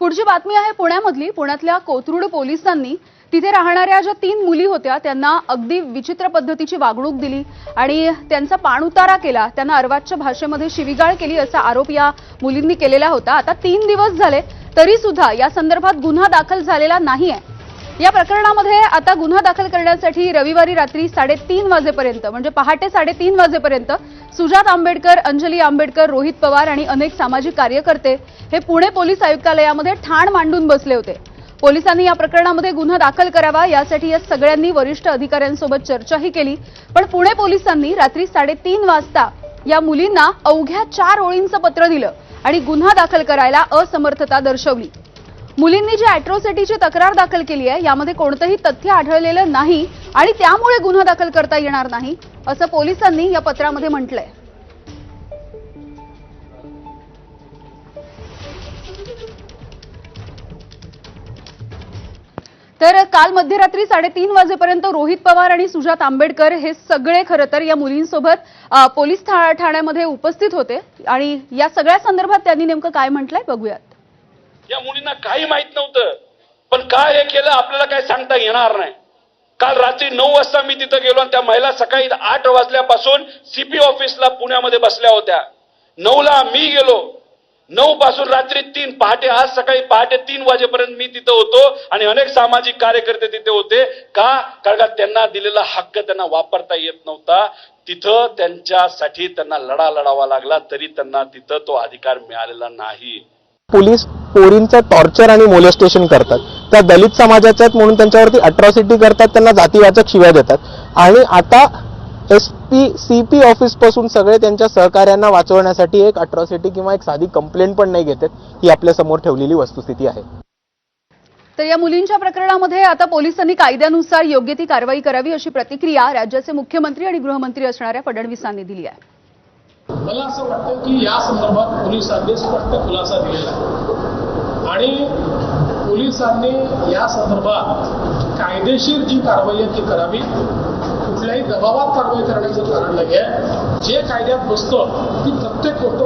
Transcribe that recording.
पुढची बातमी आहे पुण्यामधली. पुण्यातल्या कोथरूड पोलिसांनी तिथे राहणाऱ्या ज्या तीन मुली होत्या त्यांना अगदी विचित्र पद्धतीची वागणूक दिली आणि त्यांचा पाणउतारा केला. त्यांना अर्वाच्य भाषेमध्ये शिविगाळ केली असा आरोप या मुलींनी केलेला होता. आता तीन दिवस झाले तरी सुद्धा या संदर्भात गुन्हा दाखल झालेला नाही आहे या प्रकरणामध्ये आता गुन्हा दाखल करण्यासाठी रविवारी रात्री साडेतीन वाजेपर्यंत म्हणजे पहाटे साडेतीन वाजेपर्यंत सुजात आंबेडकर अंजली आंबेडकर रोहित पवार आणि अनेक सामाजिक कार्यकर्ते हे पुणे पोलीस आयुक्तालयामध्ये ठाण मांडून बसले होते. पोलिसांनी या प्रकरणामध्ये गुन्हा दाखल करावा यासाठी या सगळ्यांनी वरिष्ठ अधिकाऱ्यांसोबत चर्चाही केली. पण पुणे पोलिसांनी रात्री साडेतीन वाजता या मुलींना अवघ्या चार ओळींचं पत्र दिलं आणि गुन्हा दाखल करायला असमर्थता दर्शवली. मुलींनी जी अॅट्रॉसिटीची तक्रार दाखल केली आहे यामध्ये कोणतंही तथ्य आढळलेलं नाही आणि त्यामुळे गुन्हा दाखल करता येणार नाही असं पोलिसांनी या पत्रामध्ये म्हटलंय. तर काल मध्यरात्री साडेतीन वाजेपर्यंत रोहित पवार आणि सुजात आंबेडकर हे सगळे खरं तर या मुलींसोबत पोलीस ठा- ठाण्यामध्ये उपस्थित होते. आणि या सगळ्या संदर्भात त्यांनी नेमकं काय म्हटलंय बघूयात. या मुलींना काही माहीत नव्हतं. पण काय हे केलं आपल्याला काय सांगता येणार नाही. काल रात्री नऊ वाजता मी तिथं गेलो आणि त्या महिला सकाळी आठ वाजल्यापासून सीपी ऑफिसला पुण्यामध्ये बसल्या होत्या. नऊला मी गेलो. नऊ पासून रात्री तीन पहाटे आज सकाळी पहाटे तीन वाजेपर्यंत मी तिथं होतो आणि अनेक सामाजिक कार्यकर्ते तिथे होते. का? कारण का त्यांना दिलेला हक्क त्यांना वापरता येत नव्हता. तिथं त्यांच्यासाठी त्यांना लढा लढावा लागला तरी त्यांना तिथं तो अधिकार मिळालेला नाही. पोलीस पोरींचं टॉर्चर आणि मोलेस्टेशन करतात. त्या दलित समाजाच्या आहेत म्हणून त्यांच्यावरती अट्रॉसिटी करतात त्यांना जातीवाचक शिव्या देतात. आणि आता एस पी सी पी ऑफिसपासून सगळे त्यांच्या सहकार्यांना वाचवण्यासाठी एक अट्रॉसिटी किंवा एक साधी कंप्लेंट पण नाही घेतात ही आपल्यासमोर ठेवलेली वस्तुस्थिती आहे. तर या मुलींच्या प्रकरणामध्ये आता पोलिसांनी कायद्यानुसार योग्य ती कारवाई करावी अशी प्रतिक्रिया राज्याचे मुख्यमंत्री आणि गृहमंत्री असणाऱ्या फडणवीसांनी दिली आहे. मला असं वाटतं की या संदर्भात पोलिसांनी स्पष्ट खुलासा दिलेला आहे. आणि पोलिसांनी या संदर्भात कायदेशीर जी कारवाई आहे ती करावी. कुठल्याही दबावात कारवाई करण्याचं कारण नाही आहे जे कायद्यात बसतं ती प्रत्येक गोष्ट